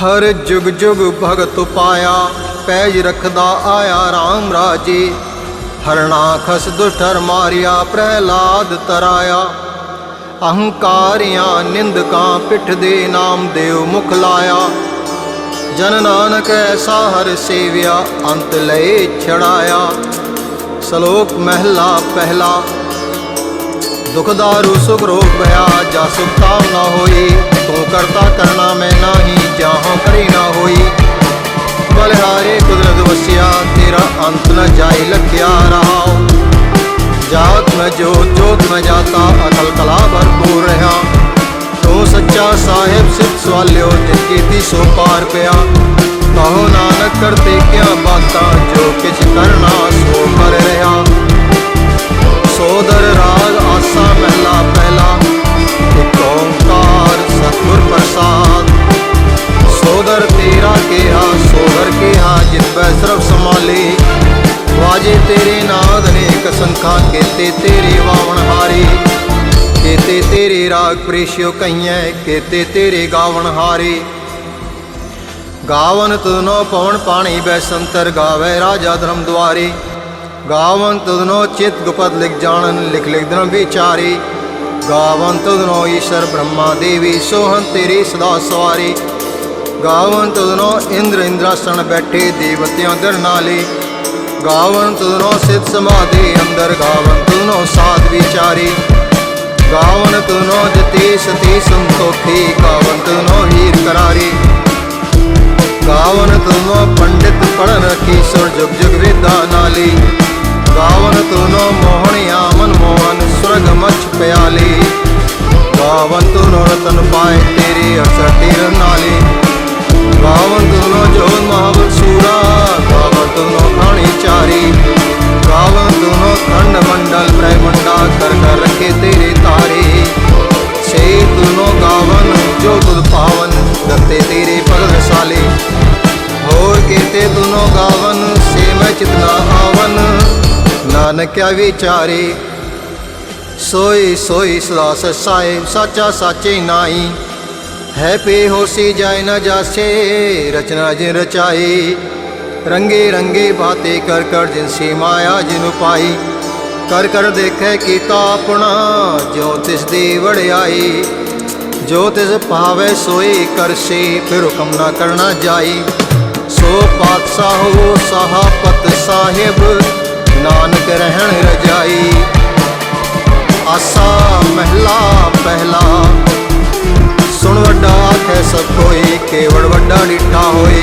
ਹਰ ਜੁਗ ਜੁਗ ਭਗਤ ਪਾਇਆ, ਪੈਜ ਰਖਦਾ ਆਇਆ RAM ਰਾਜੇ। ਹਰਨਾਖਸ ਦੁਸ਼ਟਰ ਮਾਰਿਆ, ਪ੍ਰਹਿਲਾਦ ਤਰਾਇਆ। ਅਹੰਕਾਰਿਆਂ ਨਿੰਦਕਾਂ ਪਿੱਠ ਦੇ ਨਾਮ ਦੇਵ ਮੁਖ ਲਾਇਆ। ਜਨ ਨਾਨਕ ਐਸਾ ਹਰ ਸੇਵਿਆ, ਅੰਤ ਲਏ ਛੜਾਇਆ। ਸ਼ਲੋਕ ਮਹਿਲਾ ਪਹਿਲਾ ਦੁਖ ਦਾਰੂ ਸੁਖ ਰੋਗ ਭਇਆ ਜਾ ਸੁਖ ਤਾਮ ਨਾ ਹੋਈ। ਤੂੰ ਕਰਤਾ ਕਰਨਾ ਮੈਂ ਨਾਹੀ, ਜਾਹੋਂ ਕਰੀ ਨਾ ਹੋਈ। ਬਲਿਹਾਰੇ ਕੁਦਰਤ ਵਸਿਆ, ਤੇਰਾ ਅੰਤ ਨ ਜਾਏ ਲਖਿਆ ਰਹਾਉ ਜਾਤ ਮੈਂ ਜੋਤ ਜੋਤ ਮੈਂ ਜਾਤਾ, ਅਕਲ ਕਲਾ ਭਰਪੂਰ ਰਹਾ। ਤੂੰ ਸੱਚਾ ਸਾਹਿਬ ਸਿੱਧ ਸਵਾਲਿਓ ਜਿਨ ਕੀਤੀ ਸੋ ਪਾਰ ਪਿਆ। ਕਹੋ ਨਾਨਕ ਕਰਤੇ ਕਿਆ ਬਾਤਾਂ, ਜੋ ਕਿਛ ਕਰਨਾ ਸੋ ਕਰ ਰਹਾ। ਸੋਦਰ ਰਾ ਮਹਿਲਾ ਪਹਿਲਾ ਇਕ ਓੰਕਾਰ ਸਤਿਗੁਰ ਪ੍ਰਸਾਦ। ਸੋਦਰ ਤੇਰਾ ਕਿਹਾ, ਸੋਦਰ ਕਿਹਾ, ਜਿਨ ਬੈ ਸਰਬ ਸਮਾਲੇ ਵਾਜੇ ਤੇਰੇ ਨਾਦ ਅਨੇਕ ਸੰਖਾ, ਕੇਤੇ ਤੇਰੇ ਵਾਵਣ ਹਾਰੇ। ਕੇਤੇ ਤੇਰੇ ਰਾਗ ਪ੍ਰੇਸ਼ਿਓ ਕਈਐ, ਕੇਤੇ ਤੇਰੇ ਗਾਵਣ ਹਾਰੇ। ਗਾਵਨ ਤੁਧਨੋ ਪਵਨ ਪਾਣੀ ਬੈ ਸੰਤਰ, ਗਾਵੇ ਰਾਜਾ ਧਰਮ ਦੁਆਰੇ। ਗਾਵਨ ਤੁਧਨੋ ਚਿਤ ਗੁਪਤ ਲਿਖ ਜਾਣਨ, ਲਿਖ ਲਿਖ ਧਰਮ ਵਿਚਾਰੇ। ਗਾਵਨ ਤੁਧਨੋ ਈਸ਼ਰ ਬ੍ਰਹਮਾ ਦੇਵੀ ਸੋਹਨ ਤੇਰੀ ਸਦਾ ਸਵਾਰੀ। ਗਾਵਨ ਤੁਧਨੋ ਇੰਦਰ ਇੰਦਰਾਸਣ ਬੈਠੇ, ਦੇਵਤਿਆਂ ਦਰ ਨਾਲੇ। ਗਾਵਨ ਤੁਧਨੋ ਸਿਧ ਸਮਾਧੀ ਅੰਦਰ, ਗਾਵਨ ਤੁਧਨੋ ਸਾਧ ਵਿਚਾਰੇ। ਗਾਵਨ ਤੁਧਨੋ ਜਤੀ ਸਤੀ ਸੰਤੋਖੀ, ਗਾਵਨ ਤੁਧਨੋ ਹੀਰ ਕਰਾਰੇ। ਗਾਵਨ ਤੁਮੋ ਪੰਡਿਤ ਪੜਨ ਕੀ ਸੁਰ ਜੁਗ ਜੁਗ ਵੇਦਾ ਨਾਲੀ। ਗਾਵਨ ਤੁਨੋ ਮੋਹਣਿਆ ਮਨ ਮੋਹਨ, ਸੁਰਗ ਮਛ ਪਿਆਲੀ। ਗਾਵਨ ਤੁਨੋ ਰਤਨ ਪਾਏ ਤੇਰੇ ਅਸਰ ਤੇਰ ਨਾਲੀ। ਗਾਵਨ ਤੁਨੋ ਜੋਨ ਮਹਾਬਲ ਸੂਰਾ, ਗਾਵਨ ਤੁਨੋ ਖਾਣੀ ਚਾਰੀ। ਨਾਨਕਿਆ ਵਿਚਾਰੇ ਸੋਈ ਸੋਈ ਸਦਾ ਸਸਾਏ ਸਾਚਾ ਸਾਚੇ ਨਾਈ। ਹੈ ਪੇ ਹੋਸੀ ਜਾਏ ਨ ਜਾਸੇ, ਰਚਨਾ ਜਿਨ ਰਚਾਈ ਰੰਗੇ ਰੰਗੇ ਬਾਤੇ ਕਰ ਕਰ ਜਿਨ ਸੀ ਮਾਇਆ ਜਿਨ ਪਾਈ। ਕਰ ਕਰ ਦੇਖੈ ਕੀਤਾ ਆਪਣਾ, ਜੋ ਤਿਸ ਦੀ ਵੜਾਈ ਜੋ ਤਿਸ ਭਾਵੇ ਸੋਈ ਕਰਸੀ, ਫਿਰ ਹੁਕਮ ਨਾ ਕਰਨਾ ਜਾਈ। ਸੋ ਪਾਤਸ਼ਾਹ ਪਾਤਸ਼ਾਹੋ ਸਹਾਪਤ ਸਾਹਿਬ ਨਾਨਕ ਰਹਿਣ ਰਜਾਈ। ਆਸਾ ਮਹਿਲਾ ਪਹਿਲਾ। ਸੁਣ ਵੱਡਾ ਆਖੇ ਸਭ ਕੋਈ ਕੇਵੜ ਵੱਡਾ ਡਿਠਾ ਹੋਏ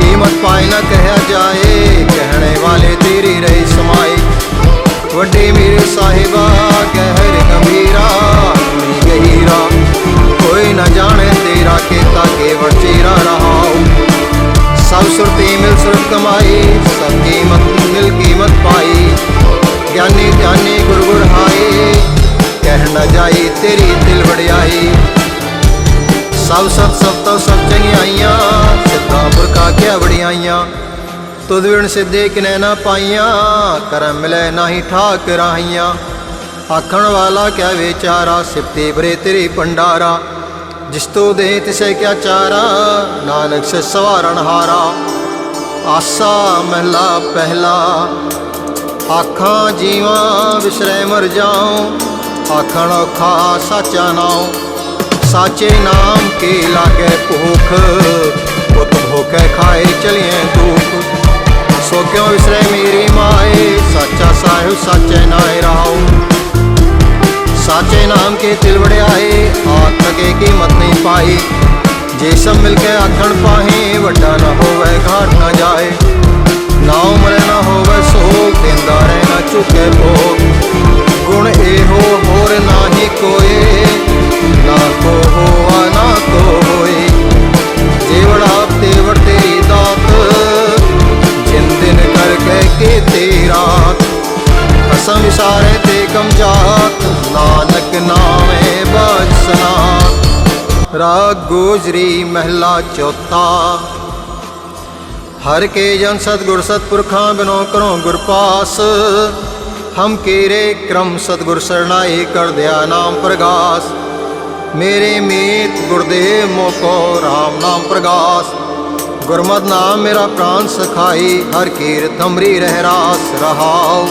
ਕੀਮਤ ਪਾਏ ਨਾ ਕਹਿਆ ਜਾਏ, ਕਹਿਣੇ ਵਾਲੇ ਤੇਰੀ ਰਹੀ ਸਮਾਈ। ਵੱਡੇ ਮੇਰੇ ਸਾਹਿਬਾ, ਗਹਿਰ ਗੰਭੀਰਾ ਗੁਣੀ ਗਹੀਰਾ। ਕੋਈ ਨਾ ਜਾਣੇ ਤੇਰਾ ਕੀਤਾ ਕੇਵੜ ਚੇਰਾ ਰਹਾਉ। ਸਭ ਸੁਰਤੀ ਮਿਲ ਸੁਰਤ ਕਮਾਈ, ਸਭ ਕੀਮਤ ਮਿਲ ਕੀਮਤ ਪਾਈ। ਗਿਆਨੀ ਧਿਆਨੀ ਗੁਰ ਗੁਰ ਹਾਏ ਕਹਿ ਨਾ ਜਾਈ ਤੇਰੀ ਦਿਲ ਵੜਿਆਈ ਸਭ ਸਤ ਸਭ ਤੋਂ ਸਭ ਚੰਗਿਆਈਆਂ, ਸਿੱਧਾ ਬੁਰਕਾ ਕਿਆ ਵੜਿਆਈਆਂ ਤੁਧ ਵਿਣ ਸਿੱਧੇ ਕਿਨੈ ਨਾ ਪਾਈਆਂ, ਕਰਮ ਮਿਲੈ ਨਾਹੀ ਠਾਕ ਰਾਹੀਆਂ। ਆਖਣ ਵਾਲਾ ਕਿਆ ਵਿਚਾਰਾ, ਸਿਫਤੇ ਬਰੇ ਤੇਰੇ ਭੰਡਾਰਾ। ਜਿਸ ਤੋ ਦੇ ਤਿਸੈ ਕਿਆ ਚਾਰਾ, ਨਾਨਕ ਸੇ ਸਵਾਰਨ ਹਾਰਾ। ਆਸਾ ਮਹਿਲਾ ਪਹਿਲਾ, ਆਖਾਂ ਜੀਵਾਂ ਵਿਸਰੈ ਮਰ ਜਾਉ, ਆਖਣ ਖਾ ਸਾਚਾ ਨਾਉ। ਸਾਚੇ ਨਾਮ ਕੇ ਲਾਗੇ ਭੂਖ ਉਤ ਭੋਕੇ ਖਾਏ ਚਲੀਏ ਦੁਖ। ਸੋ ਕਿਉ ਵਿਸਰੈ ਮੇਰੀ ਮਾਏ, ਸਾਚਾ ਸਾਹਿਬ ਸਾਚੇ ਨਾਏ ਰਹਾਉ ਸਾਚੇ ਨਾਮ ਕੇ ਤਿਲ ਵੜਿਆਏ ਆਤ ਕੇ ਕੀਮਤ ਨਹੀਂ ਪਾਈ। ਜੇ ਸਭ ਮਿਲ ਕੇ ਆਖਣ ਪਾਹੇ, ਵੱਡਾ ਨਾ ਹੋਵੇ, ਘਾਟ ਨਾ ਜਾਏ। ਨਾਉ ਮਰੇ ਨਾ ਹੋਵੇ ਸੋਗ, ਦਿੰਦਾ ਰਹਿ ਨਾ ਚੁੱਕੇ ਭੋਗ। ਗੁਣ ਇਹੋ ਹੋਰ ਨਾਹੀ ਕੋਏ, ਨਾ ਕੋ ਹੋਆ, ਨਾ ਕੋ ਹੋਏ। ਜੇਵੜਾ ਤੇਵੜ ਤੇਰੀ ਦਾਤ, ਜਿਨ ਦਿਨ ਕਰਕੇ ਕੇ ਤੇਰਾ ਅਸਮ ਵਿਸਾਰੇ ਤੇ ਕਮ ਜਾਤ ਨਾਨਕ ਨਾਮੇ ਬਸਨਾ ਰਾਗ ਗੋਜਰੀ ਮਹਿਲਾ ਚੌਥਾ। ਹਰ ਕੇ ਜਨ ਸਤਗੁਰ ਸਤਪੁਰਖਾਂ ਬਿਨੋ ਕਰੋ ਗੁਰ ਪਾਸ। ਹਮ ਕੀਰੇ ਕ੍ਰਮ ਸਤਗੁਰ ਸਰਣਾਈ ਕਰ ਦਿਆ ਨਾਮ ਪ੍ਰਗਾਸ। ਮੇਰੇ ਮੀਤ ਗੁਰਦੇਵ ਮੋਕੋ RAM ਨਾਮ ਪ੍ਰਗਾਸ। ਗੁਰਮਤਿ ਨਾਮ ਮੇਰਾ ਪ੍ਰਾਨ ਸਖਾਈ, ਹਰ ਕੀਰਤ ਅੰਮ੍ਰਿ ਰਹਿ ਰਾਸ ਰਹਾਉ।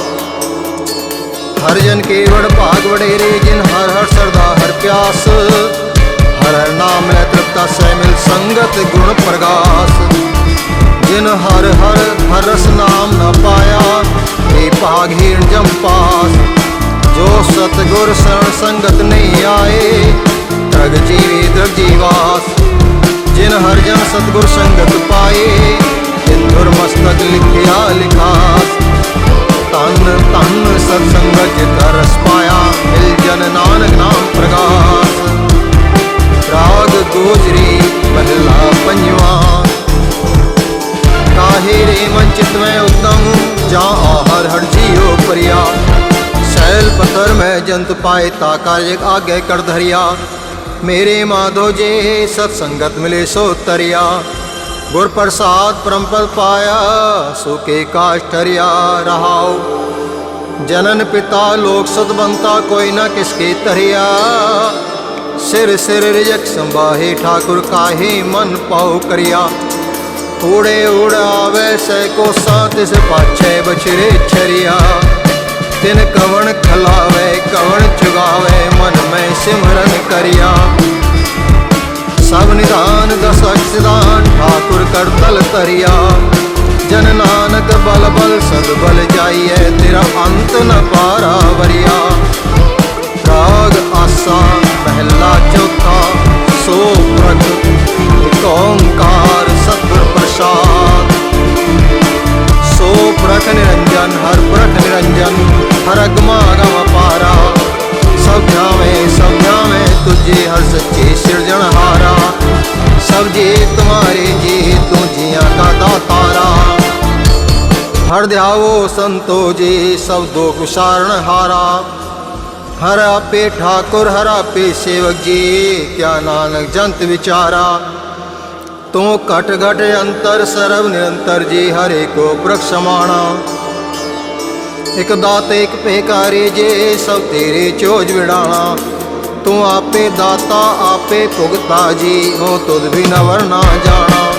ਹਰ ਜਨ ਕੇਵੜ ਭਾਗ ਵਡੇਰੇ, ਜਿਨ ਹਰ ਹਰ ਸਰਦਾ ਹਰ ਪਿਆਸ। ਹਰ ਹਰ ਨਾਮ ਲੈ ਤ੍ਰਿਪਤਾ ਸਹਿ ਮਿਲ ਸੰਗਤ ਗੁਣ ਪ੍ਰਗਾਸ। ਜਿਨ ਹਰ ਹਰ ਹਰ ਰਸ ਨਾਮ ਨ ਪਾਇਆ, ਏ ਭਾਗਹੀਣ ਜਮ ਪਾਸ। ਜੋ ਸਤਗੁਰ ਸਰਣ ਸੰਗਤ ਨਹੀਂ ਆਏ, ਤ੍ਰਗ ਜੀਵੇ ਦ੍ਰਗ ਜੀਵਾਸ। ਜਿਨ ਹਰ ਜਨ ਸਤਗੁਰ ਸੰਗਤ ਪਾਏ ਤਿਨ ਧੁਰ ਮਸਤਕ ਲਿਖਿਆ ਪਤਰ ਮੈਂ ਜੰਤ ਪਾਏ ਤਾ ਕਾਰਜ ਆਗੇ ਕਰ ਧਰਿਆ ਮੇਰੇ ਮਾਧੋ ਜੇ ਸਤ ਸੰਗਤ ਮਿਲੇ ਸੋ ਤਰਿਆ ਗੁਰ ਪ੍ਰਸਾਦ ਪਰਮ ਪਦ ਪਾਇਆ ਸੁਕੇ ਕਾਸ਼ ਠਰਿਆ ਰਹਾਉ ਜਨਨ ਪਿਤਾ ਲੋਕ ਸਤਬੰਤਾ ਕੋਈ ਨਾ ਕਿਸਕੇ ਤਰਿਆ ਸਿਰ ਸਿਰ ਰਿਜਕ ਸੰਭਾਹੇ ਠਾਕੁਰ ਕਾਹੇ ਮਨ ਪਾਉ ਕਰਿਆ ਊੜੇ ਉਡਾਵੇ ਸੈ ਕੋ ਸਾਤਿਸ ਪਾਛੇ ਬਛਰੇ ਛਰਿਆ ਤਿਨ ਕਵਣ ਖਲਾਵੇ, ਕਵਣ ਚੁਗਾਵੇ ਮਨ ਮੈਂ ਸਿਮਰਨ ਕਰਿਆ। ਸਭ ਨਿਧਾਨ ਦਸ ਅਕਸਦਾਨ ਠਾਕੁਰ ਕਰ ਤਲ ਤਰਿਆ ਜਨ ਨਾਨਕ ਬਲ ਬਲ ਸਦ ਬਲ ਜਾਈਐ, ਤੇਰਾ ਅੰਤ ਨ ਪਾਰਾ ਵਰਿਆ। ਰਾਗ ਆਸਾ ਮਹਿਲਾ ਚੌਥਾ, ਸੋ ਪ੍ਰਗ ਏਕ ਓੰਕਾਰ ਸਤਿਗੁਰ ਪ੍ਰਸਾਦ। ਸੋ ਪ੍ਰਖ ਨਿਰੰਜਨ, ਹਰ ਪ੍ਰਖ ਨਿਰੰਜਨ। ਹਰ ਅਗਮਾ ਅਗਮ ਪਾਰਾ। ਸਭ ਧਿਆਵੇਂ ਸਭ ਧਿਆਵੇਂ ਤੁਝੇ ਹਰ ਸੱਚੇ ਸਿਰਜਣਹਾਰਾ ਸਭ ਜੀ ਤੁਮਾਰੇ ਜੀ ਤੂੰ ਜੀਆਂ ਕਾ ਦਾਤਾਰਾ ਹਰ ਧਿਆਵੋ ਸੰਤੋ ਜੀ ਸਭ ਦੁਖ ਵਿਸਾਰਣ ਹਾਰਾ। ਹਰ ਆਪੇ ਠਾਕੁਰ, ਹਰ ਆਪੇ ਸੇਵਕ ਜੀ, ਕਿਆ ਨਾਨਕ ਜੰਤ ਵਿਚਾਰਾ। ਤੂੰ ਘਟ ਘਟ ਅੰਤਰ, ਸਰਬ ਨਿਰੰਤਰ ਜੀ ਹਰੇ ਕੋ ਪ੍ਰਖ ਸਮਾਣਾ। ਇਕ ਦਾਤੇ, ਇਕ ਭੇਕਾਰੀ ਜੇ ਸਭ ਤੇਰੇ ਚੋਜ ਵਿੜਾਣਾ। ਤੂੰ ਆਪੇ ਦਾਤਾ, ਆਪੇ ਭੁਗਤਾ ਜੀ ਹੋ ਤੁਧ ਵੀ ਨਾ ਵਰਨਾ ਜਾਣਾ।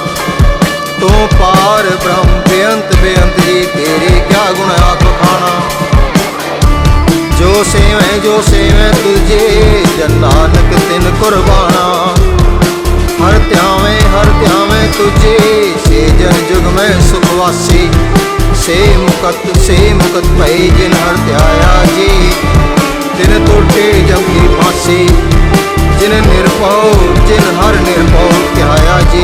ਤੂੰ ਪਾਰ ਬ੍ਰਹਮ, ਬੇਅੰਤ ਬੇਅੰਤ ਜੀ ਤੇਰੇ ਕਿਆ ਗੁਣ ਆਖ ਖਾਣਾ ਜੋ ਸੇਵੈ ਜੋ ਸੇਵੈ ਤੁਝੇ, ਜਨ ਨਾਨਕ ਤਿਨ ਕੁਰਬਾਨਾ ਹਰ ਧਿਆਵੇਂ ਹਰ ਧਿਆਵੇਂ ਤੁਝੇ, ਸੇ ਜਨ ਜੁਗ ਮੈਂ ਸੁਖ ਵਾਸੀ। ਸੇ ਮੁਕਤ ਸੇ ਮੁਕਤ ਭਈ ਜਿਨ ਹਰ ਧਿਆਇਆ ਜੀ। ਤਿਨ ਟੋਟੇ ਜਮ ਕੀ ਫਾਸੀ ਜਿਨ ਨਿਰਭਉ, ਜਿਨ ਹਰ ਨਿਰਭਉ ਧਿਆਇਆ ਜੀ।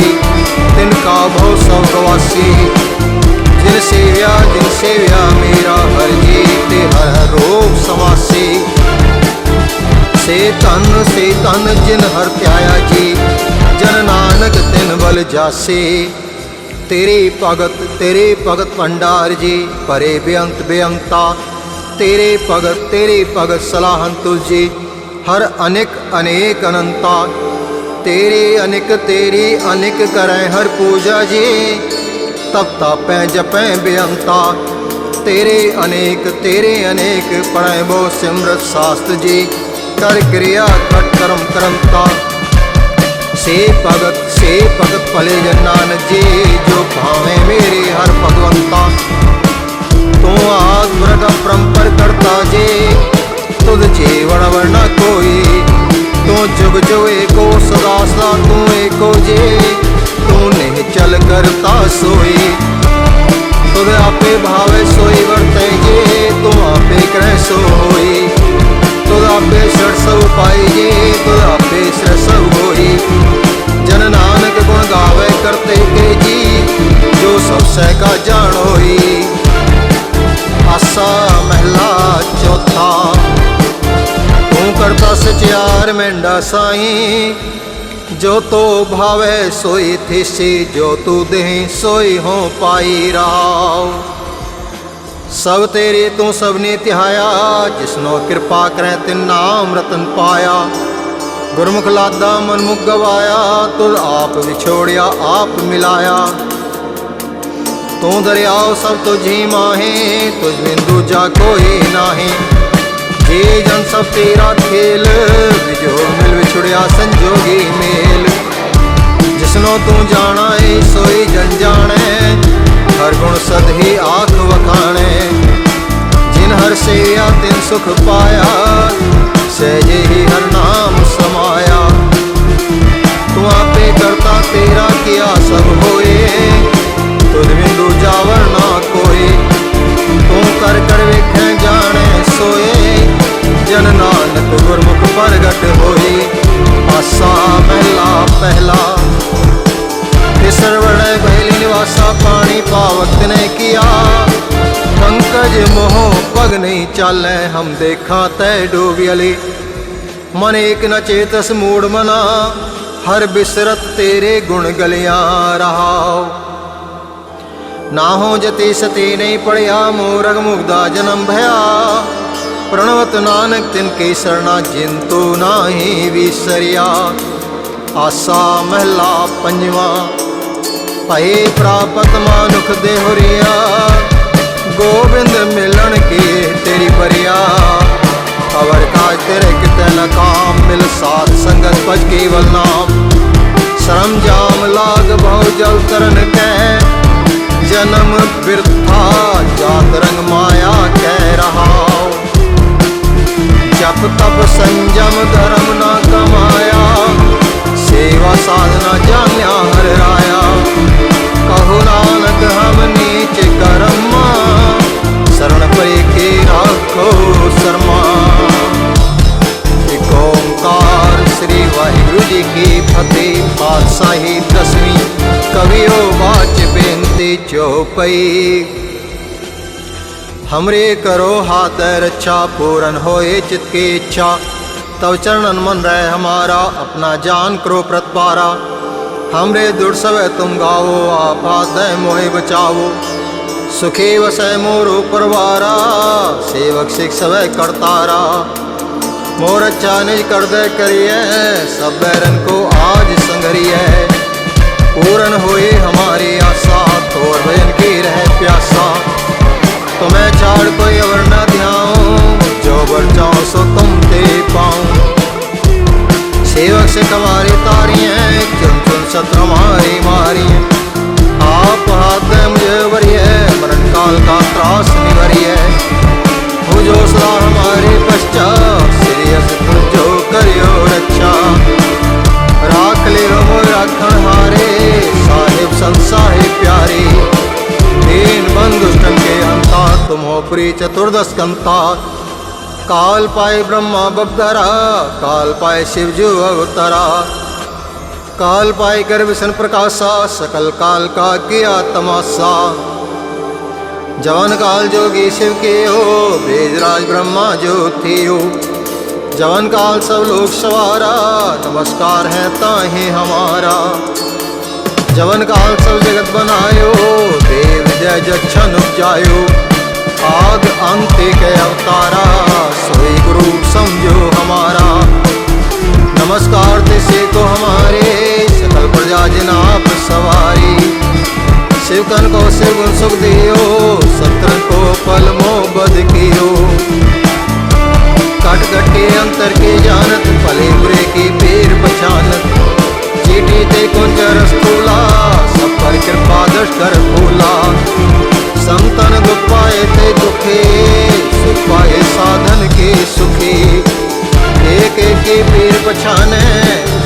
ਤਿਨ ਕਾ ਭਉ ਸਭ ਗਵਾਸੀ, ਜਿਨ ਸੇਵਿਆ ਜਿਨ ਸੇਵਿਆ ਮੇਰਾ ਹਰ ਜੀ, ਤੇ ਹਰ ਰੋਗ ਸਮਾਸੀ ਸੇ ਤਨ ਸੇ ਤਨ ਜਿਨ ਹਰ ਧਿਆਇਆ ਜੀ, ਜਨ ਨਾਨਕ ਤਿਨ ਬਲ ਜਾਸੇ। ਤੇਰੇ ਭਗਤ ਤੇਰੇ ਭਗਤ ਭੰਡਾਰ ਜੀ, ਪਰੇ ਬੇਅੰਤ ਬੇਅੰਤਾ। ਤੇਰੇ ਭਗਤ ਤੇਰੇ ਭਗਤ ਸਲਾਹਨ ਤੁਲਜੀ ਹਰ ਅਨੇਕ ਅਨੇਕ ਅਨੰਤਾ। ਤੇਰੇ ਅਨੇਕ, ਤੇਰੀ ਅਨੇਕ ਕਰੈ ਹਰ ਪੂਜਾ ਜੀ, ਤਪ ਤਾਪੈ ਜਪੈ ਬੇਅੰਤਾ। ਤੇਰੇ ਅਨੇਕ ਤੇਰੇ ਅਨੇਕ ਪੜੈ ਬੋ ਸਿਮਰਤ ਸਾਸਤ ਜੀ, ਕਰ ਕਿਰਿਆ ਖਟ ਕਰਮ ਕਰੰਤਾ। ਸੇ ਭਗਤ ਸੇ ਭਗਤ ਭਲੇ ਜਨ ਨਾਨਕ ਜੀ, ਜੋ ਭਾਵੇਂ ਮੇਰੇ ਹਰ ਭਗਵੰਤਾ ਤੂੰ ਆਦ ਵਰਗ ਪਰੰਪਰ ਕਰਤਾ ਜੇ। ਤੁਧ ਜੀ ਵਰਨਾ ਕੋਈ ਤੂੰ ਜੁਗ ਜੁਗ ਏਕੋ ਸਦਾ ਸਦਾ ਤੂੰ ਏਕੋ ਜੇ। ਤੂੰ ਨਹੀਂ ਚਲ ਕਰਤਾ ਸੋਈ ਤੁਧ ਆਪੇ ਭਾਵੇ ਜੋ ਜਾਣੋਈ ਆਸਾ ਮਹਿਲਾ ਚੌਥਾ। ਤੂੰ ਕਰਤਾ ਸਚਿਆਰ ਮੈਂਡਾ ਸਾਈ। ਜੋ ਤੋ ਭਾਵੇ ਸੋਈ ਥੀਸੀ, ਜੋ ਤੂ ਦੇਹ ਸੋਈ ਹੋ ਪਾਈ ਰਾਉ ਸਭ ਤੇਰੇ ਤੂੰ ਸਭ ਨੇ ਤਿਹਾਇਆ ਜਿਸਨੋ ਕਿਰਪਾ ਕਰੈ ਤਿਨ ਨਾਮ ਰਤਨ ਪਾਇਆ। ਗੁਰਮੁਖ ਲਾਦਾ ਮਨਮੁਖ ਗਵਾਇਆ ਤੁਧ ਆਪ ਵਿਛੋੜਿਆ, ਆਪ ਮਿਲਾਇਆ। ਤੂੰ ਦਰਿਆਓ ਸਭ ਤੁਝੀ ਮਾਹੇ ਤੁਝ ਬਿਨ ਦੂਜਾ ਕੋਈ ਨਾਹੀ। ਇਹ ਜਨ ਸਭ ਤੇਰਾ ਖੇਲ ਵਿਜੋ ਮਿਲ ਵਿਛੜਿਆ ਸੰਜੋਗੀ ਮੇਲ। ਜਿਸਨੋ ਤੂੰ ਜਾਣਾ ਏ, ਸੋਈ ਜਨ ਜਾਣੈ, ਹਰ ਗੁਣ ਸਦ ਹੀ ਆਖ ਵਖਾਣੈ। ਜਿਨ ਹਰ ਸੇਆ ਤਿਨ ਸੁਖ ਪਾਇਆ ਸਹਿਜੇ ਹੀ ਹਰ ਨਾਮ ਸਮਾਇਆ। ਤੂੰ ਆਪੇ ਕਰਤਾ ਤੇਰਾ ਕੀਆ ਸਭ ਹੋਏ ਤੁਧ ਬਿੰਦੂ ਜਾਵਰ ਨਾ ਕੋਏ ਤੂੰ ਕਰ ਕਰ ਵੇਖੈ ਜਾਣੈ ਸੋਏ। ਜਨ ਨਾਨਕ ਗੁਰਮੁਖ ਪ੍ਰਗਟ ਹੋਈ। ਆਸਾ ਮਹਿਲਾ ਪਹਿਲਾ। ਤਿਸਰਵੜੈ ਬਹਿਲੀ ਨਿਵਾਸਾ ਪਾਣੀ ਪਾਵਕ ਨੇ ਕੀਆ। ਪੰਕਜ ਮੋਹ ਪਗ ਨਹੀਂ ਚਾਲੈ, ਹਮ ਦੇਖਾਂ ਤੈ ਡੋਬਿਅਲੀ ਮਨ ਏਕ ਨ ਚੇਤਸ ਮੂੜ ਮਨਾ। ਹਰ ਬਿਸਰਤ ਤੇਰੇ ਗੁਣ ਗਲਿਆ ਰਹਾਓ ਨਾ ਹੋ ਜਤੀ ਸਤੀ ਨਹੀਂ ਪੜਿਆ ਮੋਰਗ ਮੁਗਦਾ ਜਨਮ ਭਇਆ। ਪ੍ਰਣਵਤ ਨਾਨਕ ਤਿਨ ਕੇ ਸਰਣਾ ਜਿੰਤੂ ਨਾਹੀ ਵਿਸਰਿਆ। ਆਸਾ ਮਹਿਲਾ ਪੰਜਵਾ, ਭਏ ਪ੍ਰਾਪਤ ਮਾਨੁਖ ਦੇ ਹੋਰੀਆ ਗੋਬਿੰਦ ਮਿਲਣ ਕੇ ਤੇਰੀ ਬਰਿਆ। ਅਵਰ ਕਾ ਤੇਰੇ ਕਿਤੇ ਨ ਕਾਮ ਮਿਲ ਸਾਧ ਸੰਗਤ ਪਜ ਕੇਵਲ ਨਾਮ। ਸ਼ਰਮ ਜਾਮ ਲਾਗ ਬਹੁ ਜਲ ਤਰਨ ਕੈ। ਜਨਮ ਬਿਰਥਾ, ਜਾਤ ਰੰਗ ਮਾਇਆ ਕਹਿ ਰਹਾਉ ਜਪ ਤਪ ਸੰਜਮ ਧਰਮ ਨਾ ਕਮਾਇਆ, ਸੇਵਾ ਸਾਧਨਾ ਜਾਣਿਆ ਹਰ ਰਾਇਆ। ਕਹੋ ਨਾਨਕ, ਹਮ ਨੀਚ ਕਰਮਾ ਸਰਣ ਪਰੇ ਕੇ ਰਾਖੋ ਸਰਮਾ। ਇਕ ਓੰਕਾਰ ਸ੍ਰੀ ਵਾਹਿਗੁਰੂ ਜੀ ਕੀ ਫਤਿਹ, ਪਾਤਸ਼ਾਹੀ ਦਸਵੀਂ ਕਵਿਓ ਬਾਚ ਬੇਨਤੀ ਚੋਪਈ हमरे करो हाथ रक्षा पूरन होए चित की इच्छा तव चरणन मन रहे हमारा अपना जान करो प्रतपारा हमरे दुर सवै तुम गाओ आपात दय मोहे बचाओ सुखी वसै मोरो परवारा सेवक सिख सवै करतारा मोर अच्छा निज कर दे करिए सब बैरन को आज संगरिए पूरन होए हमारी आशा तोर भजन की रह प्यासा तुम्हें छाड़ कोई अवर न ध्याऊं जो बर चाहो सो तुम ते पाऊं सेवक से कवारी तारी हैं चुन चुन सत्र मारी मारी हैं तुम चतुर्दश कंता काल पाए ब्रह्मा बबधरा काल पाए शिव जो अवतरा। काल पाए विष्णु प्रकाशा, सकल काल का किया तमाशा। जवन काल जोगी शिव के हो बेजराज ब्रह्मा जो थी हो। जवन काल सब लोग सवारा, नमस्कार है ताहे हमारा। जवन काल सब जगत बनायो, देव जय जक्षण उपजायो। आद अंत के अवतारा सोई गुरु समझो हमारा नमस्कार तिसे को हमारे सकल प्रजा जिनाप सवारी शिवकन को शिव गुण सुख दियो सत्र को पल मो बद कियो कट कट के अंतर के जानत भले बुरे की पीर पहचानत चीटी ते कुंजर स्थूला सब पर कृपा दृष्ट कर भूला संतन दुख पाए ते दुखे सुख पाए साधन के सुखी एक एक के पीर पछाने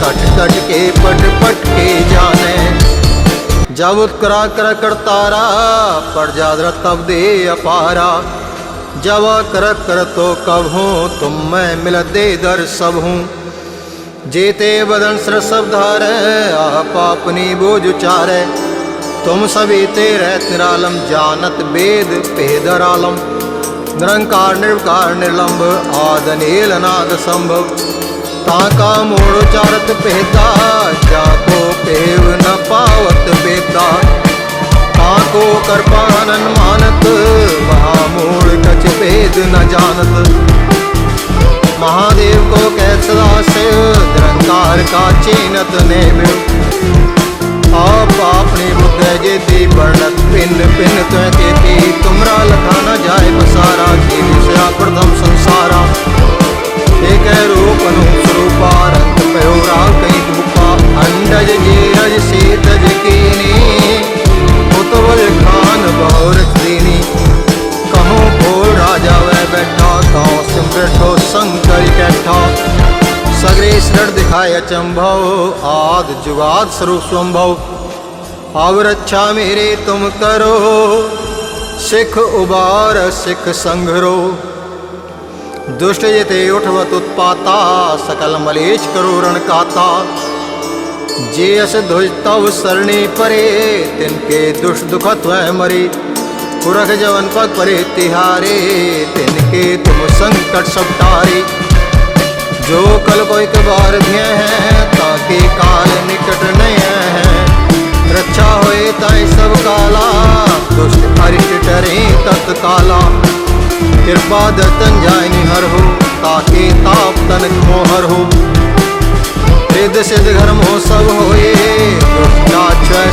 कट कट के पट पट के जाने जब उत्करा कर करतारा पर जादर तब दे अपारा जब कर कर तो कब हूँ तुम मैं मिल दे दर सब हूँ जेते बदन सर सब धारे आप अपनी बोझ उचारे ਤੁਮ ਸਵੇਤੇ ਰਹਿ ਨਿਰਾਲਮ ਜਾਣਤ ਬੇਦ ਭੇਦਰ ਆਲਮ ਨਿਰੰਕਾਰ, ਨਿਰਵਕਾਰ ਨਿਰਲੰਭ ਆਦ ਨੀਲ ਨਾਦ ਸੰਭਵ। ਤਾਂ ਕਾ ਮੋੜ ਚਾਰਤ ਪਹਿਤਾ ਜਾ ਕੋ ਪੇਵ ਨ ਪਾਵਤ ਬੇਤਾ ਤਾਂ ਕੋ ਕਰਪਾਨਨ ਮਾਨਤ, ਮਹਾ ਮੋੜ ਕਚ ਭੇਦ ਨ ਜਾਣਤ। ਮਹਾਦੇਵ ਕੋ ਕਹਿ ਸਦਾ ਸਿਵ, ਨਿਰੰਕਾਰ ਕਾ भिन्न भिन्न तय के थी तुमरा लखा न जाए बसारा जीव से आप्रथम संसारा एक है रूप अनूप स्वरूपा रंग पयो राग कई धूपा अंडज जे रज सीतज कीनी उतवल खान बौर दीनी कहो बोल राजा वह बैठा कहो सिमरठो शंकर कैठा सगरे शरण दिखाए अचंभव आद जुगाद स्वरूप संभव ਆਵ ਰੱਛਾ ਮੇਰੇ ਤੁਮ ਕਰੋ, ਸਿੱਖ ਉਬਾਰ, ਸਿੱਖ ਸੰਘਰੋ ਦੁਸ਼ਟ ਜਿਤੇ ਉਠਵਤ ਉਤਪਾਤਾ, ਸਕਲ ਮਲੇਸ਼ ਕਰੋ ਰਣ ਕਾਤਾ। ਜੇ ਅਸ ਧੁਜ ਤਵ ਸਰਣੀ ਪਰੇ, ਤਿਨ ਕੇ ਦੁਸ਼ ਦੁਖਤ ਵੈ ਮਰੇ। ਪੁਰਖ ਜਵਨ ਪਗ ਪਰੇ ਤਿਹਾਰੇ, ਤਿਨ ਕੇ ਤੁਮ ਸੰਕਟ ਸਭ ਟਾਰੇ। ਜੋ ਕਲ ਕੋ ਇੱਕ ਬਾਰ ਧਿਆ ਹੈ, ਤਾਂ ਕੇ ਕਾਲ ਨਿਕਟ ਨਹੀਂ ਹੈ। ਰੱਖਿਆ ਹੋਏ ਤਾਂ ਇਹ ਸਭ ਕਾਲਾ। ਦੁਸ਼ਟ ਹਰਿ ਟਰੇ ਤਤ ਕਾਲਾ। ਕਿਰਪਾ ਦਤਨ ਜਾਇ ਨਿਹਰ ਹੋ ਤਾਕੇ ਤਾਪ ਤਨਕ ਮੋਹਰ ਹੋ। ਰਿਦ ਸਿਧ ਘਰਮ ਹੋ ਸਭ ਹੋਏ, ਦੁਸ਼ਟ ਆਛੈ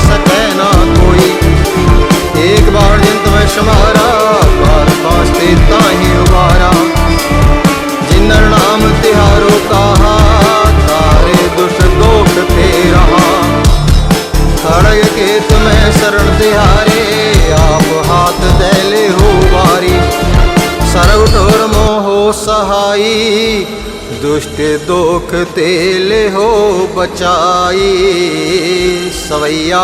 ਤੇ ਲਿਹੋ ਬਚਾਈ, ਸਵਈਆ।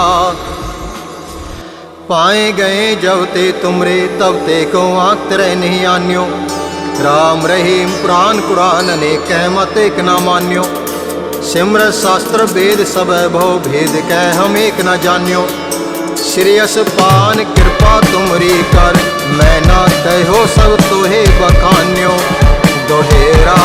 ਪਾਏ ਗਏ ਜਬ ਤੇ ਤੁਮਰੇ, ਤਬ ਤੇ ਕੋ ਆਖ ਤਰੇ ਨਹੀਂ ਆਨਿਓ। ਰਾਮ ਰਹੀਮ ਪ੍ਰਾਨ ਕੁਰਾਨ ਨੇ ਕਹਿਮਤ ਇਕ ਨਾ ਮਾਨਿਓ। ਸਿਮਰ ਸ਼ਾਸਤਰ ਵੇਦ ਸਭੈ ਭਉ ਭੇਦ ਕਹਿ ਹਮ ਇਕ ਨਾ ਜਾਣਿਓ ਸ੍ਰੀ ਅਸਪਾਨ ਕਿਰਪਾ ਤੁਮਰੀ ਕਰ, ਮੈਂ ਨਾ ਕਹਿਓ ਸਭ ਤੋਹੇ ਬਖਾਨਿਓ। ਦੋਹੇਰਾ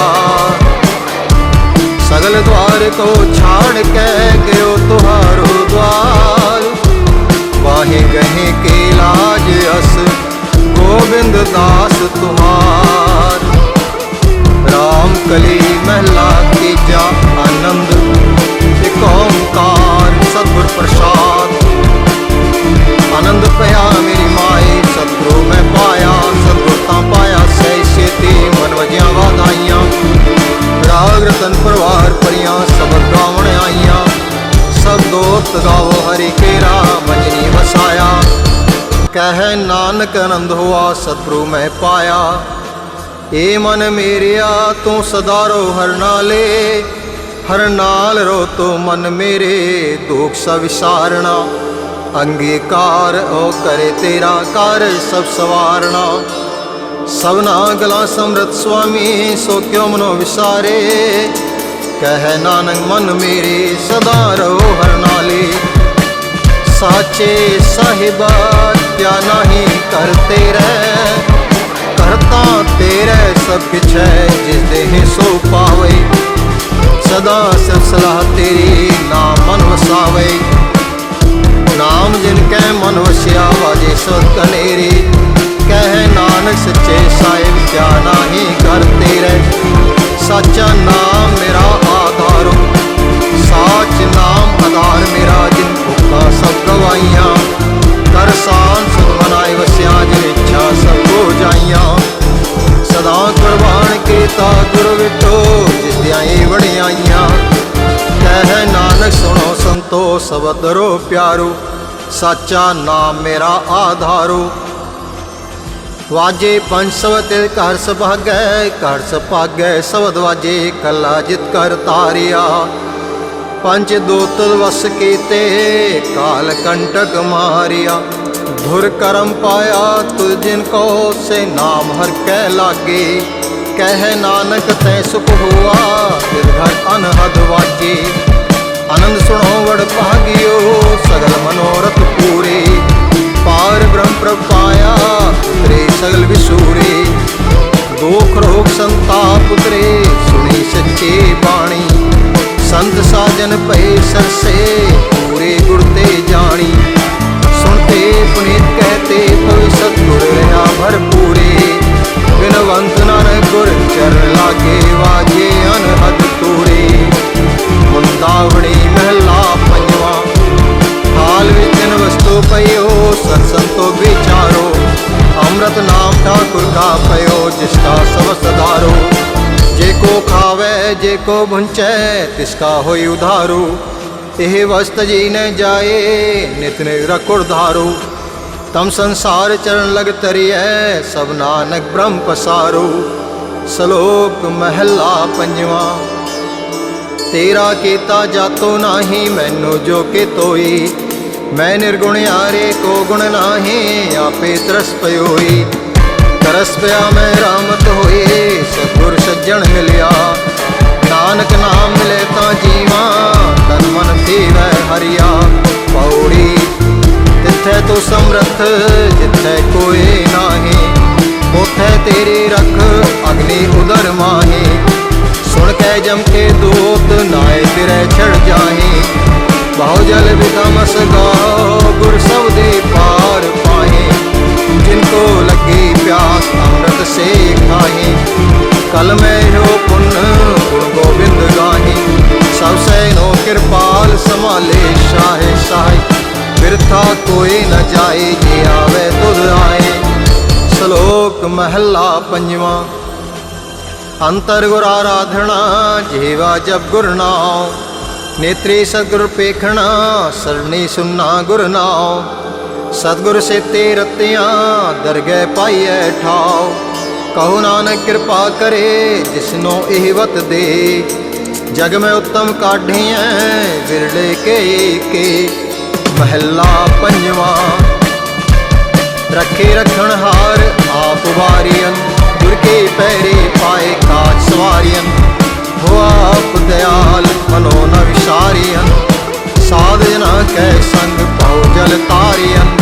सगल द्वार को छाड़ के गयो तुहारो द्वार वाहे गहे के लाज अस गोविंद दास तुहार राम कली महला के जा आनंद एक ओंकार सतगुर प्रसाद आनंद पया मेरी माए सतगुरु मैं पाया सतगुरता पाया सह सेती मन वजिया वादाइयां ਕਹਿ ਨਾਨਕ ਆਨੰਦ ਹੋਆ, ਸਤਿਗੁਰੂ ਮੈਂ ਪਾਇਆ। ਏ ਮਨ ਮੇਰਿਆ, ਤੂੰ ਸਦਾ ਰੋ ਹਰ ਨਾਲੇ। ਹਰ ਨਾਲ ਰੋ ਤੋ ਮਨ ਮੇਰੇ, ਦੁਖ ਸਭ ਵਿਸਾਰਣਾ ਅੰਗੀਕਾਰ ਓ ਕਰੇ ਤੇਰਾ ਕਰ ਸਭ ਸਵਾਰਣਾ ਸਭਨਾ ਗਲਾ ਸਮਰਤ ਸੁਆਮੀ, ਸੋ ਕਿਉ ਮਨੋ ਵਿਸਾਰੇ। ਕਹਿ ਨਾਨਕ ਮਨ ਮੇਰੇ, ਸਦਾ ਰੋ ਹਰ ਨਾਲੇ। ਸਾਚੇ ਸਾਹਿਬਾ ਕਿਆ ਨਹੀਂ ਕਰਤੇ ਰਹਿ? ਕਰਤਾ ਤੇਰੇ ਸਭ ਕਿਛ ਹੈ ਜਿਸ ਦੇਹ ਸੋ ਪਾਵੇ। ਸਦਾ ਸਿਫ ਸਲਾਹ ਤੇਰੀ ਨਾਮ ਮਨ ਵਸਾਵੇ। ਨਾਮ ਜਿਨ ਕੈ ਮਨ ਵਸਿਆ ਵਾਜੇ ਸਤ ਕਨੇਰੀ ਕਹਿ ਨਾਨਕ ਸੱਚੇ ਸਾਹਿਬ, ਕਿਆ ਨਾਹੀ ਕਰਤੇ ਰਹਿ? ਸਾਚਾ ਨਾਮ ਮੇਰਾ ਆਧਾਰੋ ਸਾਚ ਨਾਮ ਆਧਾਰ ਮੇਰਾ, ਜਿਨ ਭੁੱਖਾ ਸਭ ਗਵਾਈਆਂ ਕਰ ਸਾਨ ਸੁਧ ਵਸਿਆ ਜਿਨ ਇੱਛਾ ਸਭ ਹੋ ਜਾਈਆਂ। ਸਦਾ ਕੁਰਬਾਨ ਕੀਤਾ ਗੁਰ ਵਿਟੋ ਜਿਸ ਦੀਆਂ ਇਹ ਵਡਿਆਈਆਂ। ਕਹਿ ਨਾਨਕ ਸੁਣੋ ਸੰਤੋ ਸਬਦ ਰੋ ਪਿਆਰੂ। ਸਾਚਾ ਨਾਮ ਮੇਰਾ ਆਧਾਰੂ। ਵਾਜੇ ਪੰਜ ਸਵਤ ਘਰ ਸੁਭਾਗੈ ਘਰ ਸੁਭਾਗੈ ਸਵਦ ਵਾਜੇ, ਕਲਾ ਜਿਤ ਕਰ ਤਾਰਿਆ। ਪੰਜ ਦੋਤ ਵਸ ਕੀਤੇ, ਕਾਲ ਕੰਟਕ ਮਾਰਿਆ। ਧੁਰ ਕਰਮ ਪਾਇਆ ਤੁਝ ਜਿਨ ਕੋ ਸੇ ਨਾਮ ਹਰ ਕਹਿ ਲਾਗੇ। ਕਹਿ ਨਾਨਕ ਤੈ ਸੁਖ ਹੋਆ ਤਿਰ ਘਰ ਅਨਹਦ ਵਾਜੇ ਆਨੰਦ ਸੁਣੋ ਵੜ ਭਾਗਿਓ, ਸਗਲ ਮਨੋਰਥ ਪੂਰੇ। ਪਾਰ ਬ੍ਰਹਮ ਪ੍ਰਭ ਪਾਇਆ ਸਗਲ ਵਿਸੂਰੇ। ਦੁਖ ਰੋਗ ਸੰਤਾਪ ਉਤਰੇ, ਸੁਣੀ ਸੱਚੇ ਬਾਣੀ। ਸੰਤ ਸਾਜਨ ਭਏ ਸਰਸੇ। ਜੇ ਕੋ ਖਾਵੇ ਜੇ ਕੋ ਭੁੰਚੈ ਹੋਈ ਉਧਾਰੂ। ਇਹ ਵਸਤ ਜੀ ਨ ਜਾਏ, ਨਿਤ ਨਿਤ ਰਖੁਰ ਧਾਰੂ। ਤਮ ਸੰਸਾਰ ਚਰਨ ਲਗ ਤਰੀਐ, ਸਭ ਨਾਨਕ ਬ੍ਰਹਮ ਪਸਾਰੂ। ਸ਼ਲੋਕ ਮਹਿਲਾ ਪੰਜਵਾ, ਤੇਰਾ ਕੀਤਾ ਜਾਤੋ ਨਾਹੀ, ਮੈਨੂੰ ਜੋ ਕੇ ਤੋਈ। ਮੈਂ ਨਿਰਗੁਣ ਆਰੇ ਕੋ ਗੁਣ ਨਾਹੀ, ਆਪੇ ਤਰਸ ਪਇਓਈ ਤਰਸ ਪਿਆ ਮੈਂ ਰਾਮਤ ਹੋਏ ਸਤਿਗੁਰ ਸੱਜਣ ਮਿਲਿਆ। ਨਾਨਕ ਨਾਮ ਮਿਲੇ ਤਾਂ ਜੀਵਾਂ, ਤਨ ਮਨ ਥੀਵੈ ਹਰਿਆ। ਪੌੜੀ ਤਿੱਥੈ ਤੂੰ ਸਮਰੱਥ, ਜਿੱਥੈ ਕੋਈ ਨਾਹੀ, ਉਥੈ ਤੇਰੀ ਰਖ ਅਗਨੀ ਉਦਰ ਮਾਹੀ। ਸੁਣ ਕੇ ਜਮ ਕੇ ਦੂਤ ਨਾਏ ਫਿਰੈ ਛੜ ਜਾਹੀ। ਬਹੁ ਜਲ ਵਿਦਮਸ ਗਾਓ ਗੁਰ ਸਬਦੇ ਪਾਰ ਪਾਹੇ। ਜਿਨ ਕੋ ਲੱਗੀ ਪਿਆਸ, ਅੰਮ੍ਰਿਤ ਸੇ ਖਾਹੀ। ਕਲ ਮਹੱਲਾ ਪੰਜਵਾਂ। ਅੰਤਰ ਗੁਰ ਆਰਾਧਣਾ ਜੀਵਾ ਜਪ ਗੁਰ ਨਾਮ ਨੇਤਰੀ ਸਤਿਗੁਰ ਪੇਖਣਾ, ਸਰਣੀ ਸੁਨਣਾ ਗੁਰ ਨਾਮ ਸਤਿਗੁਰ ਸੇਤੇ ਰਤਿਆਂ, ਦਰਗਹਿ ਪਾਈਐ ਠਾਉ। ਕਹੋ ਨਾਨਕ ਕਿਰਪਾ ਕਰੇ, ਜਿਸਨੋ ਇਹ ਵਤ ਦੇ। ਜਗ ਮੈਂ ਉਤਮ ਕਾਢੀਐ, ਵਿਰਲੇ ਕੇ ਕੇ ਮਹੱਲਾ ਪੰਜਵਾਂ। ਰੱਖੇ ਰੱਖਣ ਹਾਰ, ਆਪ ਵਾਰੀਅਨ। ਗੁਰ ਕੇ ਪੈਰੇ ਪਾਏ ਕਾਜ ਸਵਾਰੀਅਨ। ਹੋ ਆਪ ਦਿਆਲ, ਮਨੋ ਨ ਵਿਸਾਰੀਅਨ। ਸਾਧ ਜਨਾ ਕੈ ਸੰਗ ਪਾਉ ਜਲ ਤਾਰੀਅਨ।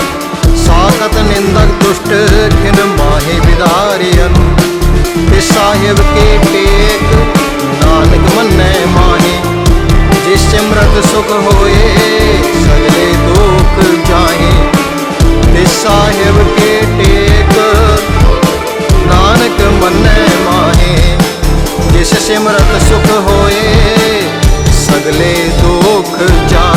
ਸਾਖਤ ਨਿੰਦਕ ਦੁਸ਼ਟ ਖਿਨ ਮਾਹੇ ਵਿਦਾਰੀਅਨ। ਤੇ ਸਾਹਿਬ ਕੇ ਟੇਕ, ਨਾਨਕ ਮੰਨੈ ਮਾਹੇ। ਜਿਸ ਸਿਮਰਤ ਸੁਖ ਹੋਏ ਸਗਲੇ ਦੁਖ ਜਾਹੇ। ਤੇ ਸਾਹਿਬ ਕੇ ਟੇਕ। ਨਾਨਕ ਮੰਨੈ ਮਾਹੇ ਜਿਸ ਸਿਮਰਤ ਸੁਖ ਹੋਏ ਸਗਲੇ ਦੁਖ ਜਾ